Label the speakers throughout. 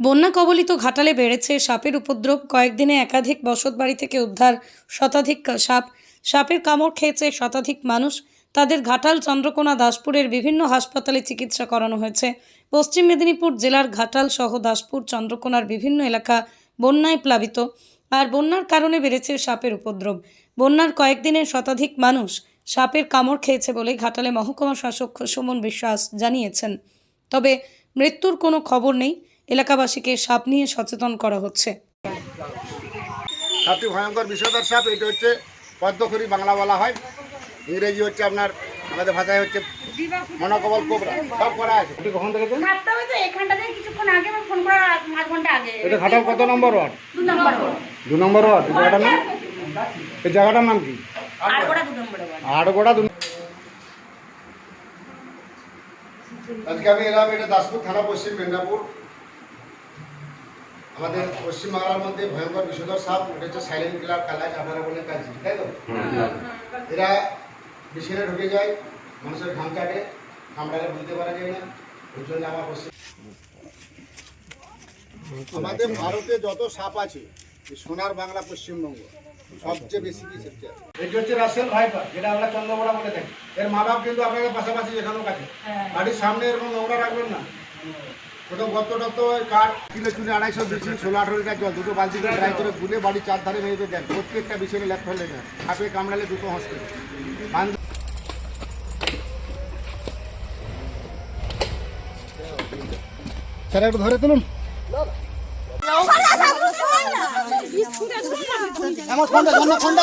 Speaker 1: বন্যা কবলিত ঘাটালে বেড়েছে সাপের উপদ্রব। কয়েকদিনে একাধিক বসতবাড়ি থেকে উদ্ধার শতাধিক সাপ। সাপের কামড় খেয়েছে শতাধিক মানুষ। তাদের ঘাটাল চন্দ্রকোনা দাসপুরের বিভিন্ন হাসপাতালে চিকিৎসা করানো হয়েছে। পশ্চিম মেদিনীপুর জেলার ঘাটাল সহ দাসপুর, চন্দ্রকোনার বিভিন্ন এলাকা বন্যায় প্লাবিত। আর বন্যার কারণে বেড়েছে সাপের উপদ্রব। বন্যার কয়েকদিনে শতাধিক মানুষ সাপের কামড় খেয়েছে বলে ঘাটালে মহকুমা শাসক সুমন বিশ্বাস জানিয়েছেন। তবে মৃত্যুর কোনো খবর নেই। এলাকাবাসীকে সাপ নিয়ে সচেতন করা হচ্ছে।
Speaker 2: সাপটি ভয়ঙ্কর বিষধর সাপ এটা হচ্ছে পদ্মখুরি বাংলা বলা হয়। ইংরেজি হচ্ছে আপনার আমাদের ভাষায় হচ্ছে মনোকবল কোবরা সব করা আছে। এটি কখন থেকে
Speaker 3: সাতটা হয়তো এখানটা থেকে কিছুক্ষণ আগে আমার ফোন করার আধ আধ ঘণ্টা আগে।
Speaker 2: এটা ঘাটাল কত নম্বর ওয়ার্ড?
Speaker 3: দু নম্বর ওয়ার্ড।
Speaker 2: দু নম্বর ওয়ার্ড এই জায়গাটার নাম? এই জায়গাটার নাম কি?
Speaker 3: আর ওরা দু নম্বর ওয়ার্ড।
Speaker 2: আড়গোড়া দু আজকে আমি এলাম এটা দাসপুর থানা পশ্চিম মেদিনীপুর। আমাদের পশ্চিমবাংলার মধ্যে ভয়ঙ্কর বিষধর সাপ এটা হচ্ছে সাইলেন্ট কিলার কালাজ আপনারা বলে কালজি তাই তো? এরা মেশিনে ঢুকে যায় মানুষের ঘাম কাটে কামড়ালে বুঝতে পারা যায় না ওই জন্য আমার পশ্চিম আমাদের ভারতে যত সাপ আছে সোনার বাংলা পশ্চিমবঙ্গ সবচেয়ে বেশি কি সেটা এটা হচ্ছে রাসেল ভাইপার যেটা আমরা চন্দ্রবড়া বলে থাকি। এর মা বাপ কিন্তু আপনাদের পাশাপাশি যেখানেও কাছে বাড়ির সামনে এরকম নোংরা রাখবেন না। কোথাও গত টত কাঠ কিলো চুনে আড়াইশো ষোলো আঠারো লিটার জল দুটো বালতি করে ড্রাই করে গুলে বাড়ির চার ধারে মেয়েদের দেন। প্রত্যেকটা বিছানে লেফট হলে দেন সাপে কামড়ালে দুটো হসপিটাল স্যার একটু ধরে তুলুন। আমার ফোনটা ফোনটা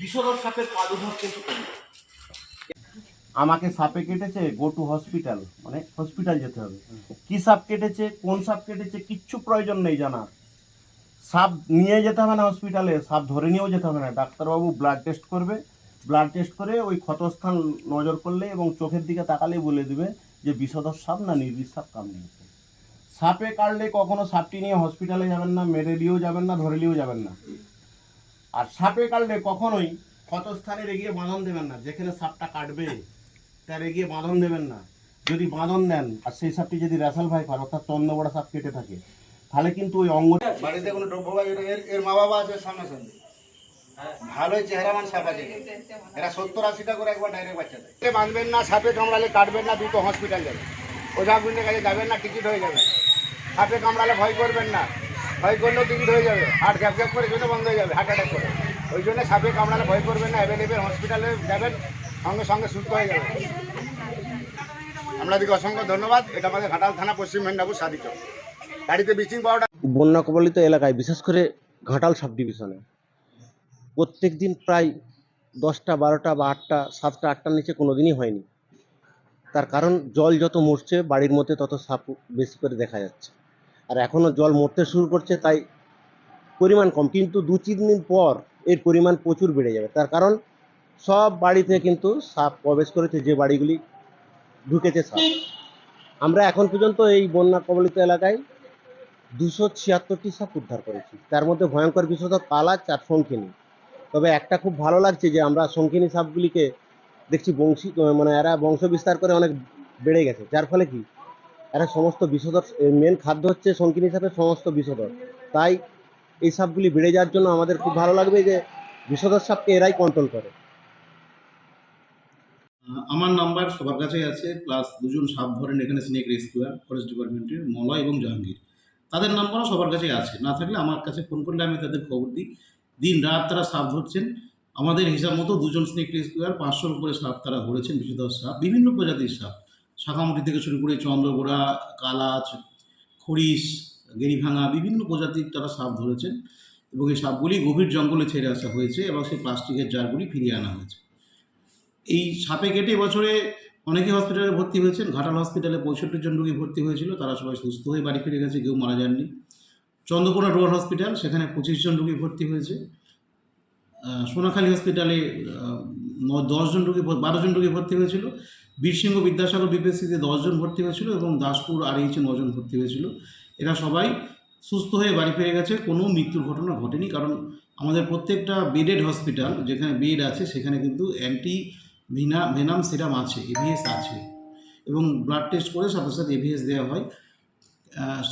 Speaker 4: বিষধর সাপের প্রাদুর্ভাব কিন্তু আমাকে সাপে কেটেছে গো টু হসপিটাল মানে হসপিটাল যেতে হবে। কি সাপ কেটেছে, কোন সাপ কেটেছে, কিচ্ছু প্রয়োজন নেই জানা সাপ নিয়ে যেতে হবে না হসপিটালে সাপ ধরে নিয়েও যেতে হবে না। ডাক্তারবাবু ব্লাড টেস্ট করবে ব্লাড টেস্ট করে ওই ক্ষতস্থান নজর করলে এবং চোখের দিকে তাকালেই বলে দেবে যে বিষধর সাপ না নির্বিষ সাপ কামড়িয়েছে সাপে কাটলে কখনো সাপটি নিয়ে হসপিটালে যাবেন না, মেরে দিয়েও যাবেন না, ধরে নিয়েও যাবেন না। আর সাপে কাটলে কখনোই ক্ষতস্থানে এগিয়ে বাঁধন দেবেন না। যেখানে সাপটা কাটবে তার এগিয়ে বাঁধন দেবেন না। যদি বাঁধন দেন আর সেই সাপটি যদি রেসাল ভাইপার অর্থাৎ চন্দ্রবড়া সাপ কেটে থাকে তাহলে কিন্তু ওই অঙ্গ
Speaker 2: বাড়িতে কোনো দ্রব্য বা এর- মা বাবা আছে সামনাসামনি ভালোই চেহারামান সাপ আছে এরা সত্তর আশিটা করে একবার ডাইরেক্ট বাচ্চা দেয়। বাঁধবেন না সাপে কামড়ালে কাটবেন না দুটো হসপিটাল যাবেন ওঝা গুন্ডের কাছে যাবেন না টিকিট হয়ে যাবে। সাপে কামড়ালে ভয় করবেন না। ভয় করলেও টিকিট হয়ে যাবে। হার্ট গ্যাপ গ্যাপ করে জন্য বন্ধ হয়ে যাবে, হার্ট অ্যাটাক করে। ওই জন্য সাপে কামড়ালে ভয় করবেন না অ্যাভেলেবেল হসপিটালে যাবেন, সঙ্গে সঙ্গে সুস্থ হয়ে যাবে আপনাদেরকে অসংখ্য ধন্যবাদ। এটা আমাদের ঘাটাল থানা, পশ্চিম মেদিনীপুর সাদিত গাড়িতে ব্লিচিং পাউডার
Speaker 5: বন্যা কবলিত এলাকায়, বিশেষ করে ঘাটাল সাব ডিভিশনে প্রত্যেক দিন প্রায় দশটা, বারোটা বা আটটা, সাতটা, আটটার নিচে কোনো দিনই হয়নি। তার কারণ, জল যত মরছে, বাড়ির মধ্যে তত সাপ বেশি করে দেখা যাচ্ছে। আর এখনও জল মরতে শুরু করছে, তাই পরিমাণ কম। কিন্তু দু তিন দিন পর এর পরিমাণ প্রচুর বেড়ে যাবে। তার কারণ সব বাড়িতে কিন্তু সাপ প্রবেশ করেছে, যে বাড়িগুলি ঢুকেছে সাপ। আমরা এখন পর্যন্ত এই বন্যা কবলিত এলাকায় দুশো ছিয়াত্তরটি সাপ উদ্ধার করেছি। তার মধ্যে ভয়ঙ্কর বিষধর কালাচ আর শঙ্খিনী তবে একটা খুব ভালো লাগছে যে আমরা শঙ্খিনী সাপগুলিকে দেখছি বংশী মানে এরা বংশ বিস্তার করে অনেক বেড়ে গেছে। যার ফলে কি? এরা সমস্ত বিষধর মেন খাদ্য হচ্ছে শঙ্খিনী সাপের সমস্ত বিষধর। তাই এই সাপগুলি বেড়ে যাওয়ার জন্য আমাদের খুব ভালো লাগবে যে বিষধর সাপকে এরাই কন্ট্রোল করে।
Speaker 6: আমার নাম্বার সবার কাছেই আছে প্লাস দুজন সাপ ধরেন এখানে সিনিক রেস্কিউয়ার ফরেস্ট ডিপার্টমেন্টের মলয় এবং জাহাঙ্গীর। তাদের নাম্বারও সবার কাছেই আছে। না থাকলে আমার কাছে ফোন করলে আমি তাদের খবর দিই। দিন রাত তারা সাপ ধরছেন। আমাদের হিসাব মতো দুজন স্নেক রেস্কিউয়ার পাঁচশোর উপরে সাপ তারা ধরেছেন, বিষধর সাপ, বিভিন্ন প্রজাতির সাপ। শাখামুটি থেকে শুরু করে চন্দ্রগোড়া কালাচ, খরিশ, গেরিভাঙা বিভিন্ন প্রজাতির তারা সাপ ধরেছেন এবং এই সাপগুলি গভীর জঙ্গলে ছেড়ে আসা হয়েছে এবং সেই প্লাস্টিকের জারগুলি ফিরিয়ে আনা হয়েছে। এই সাপে কেটে এবছরে অনেকে হসপিটালে ভর্তি হয়েছেন, ঘাটাল হসপিটালে পঁয়ষট্টি জন রোগী ভর্তি হয়েছিল, তারা সবাই সুস্থ হয়ে বাড়ি ফিরে গেছে, কেউ মারা যাননি। চন্দ্রকোনা রুরাল হসপিটাল, সেখানে পঁচিশ জন রোগী ভর্তি হয়েছে। সোনাখালী হসপিটালে দশজন রোগী, বারো জন রোগী ভর্তি হয়েছিল। বীরসিংহ বিদ্যাসাগর বিপিএসসিতে দশজন ভর্তি হয়েছিল এবং দাসপুর আর এইচে নজন ভর্তি হয়েছিল। এরা সবাই সুস্থ হয়ে বাড়ি ফিরে গেছে। কোনো মৃত্যুর ঘটনা ঘটেনি কারণ আমাদের প্রত্যেকটা বেডেড হসপিটাল যেখানে বেড আছে সেখানে কিন্তু অ্যান্টি ভিনা, ভেনাম সিরাম আছে এভিএস আছে এবং ব্লাড টেস্ট করে সাথে সাথে এভিএস দেওয়া হয়।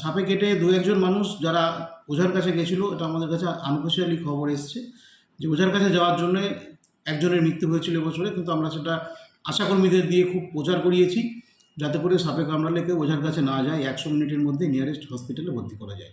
Speaker 6: সাপে কেটে দু একজন মানুষ যারা ওঝার কাছে গেছিল, এটা আমাদের কাছে আনঅফিসিয়ালি খবর এসছে যে ওঝার কাছে যাওয়ার জন্য একজনের মৃত্যু হয়েছিল এবছরে কিন্তু আমরা সেটা আশাকর্মীদের দিয়ে খুব প্রচার করিয়েছি, যাতে করে সাপে কামড়ালে কেউ ওঝার কাছে না যায়, একশো মিনিটের মধ্যে নিয়ারেস্ট হসপিটালে ভর্তি করা যায়।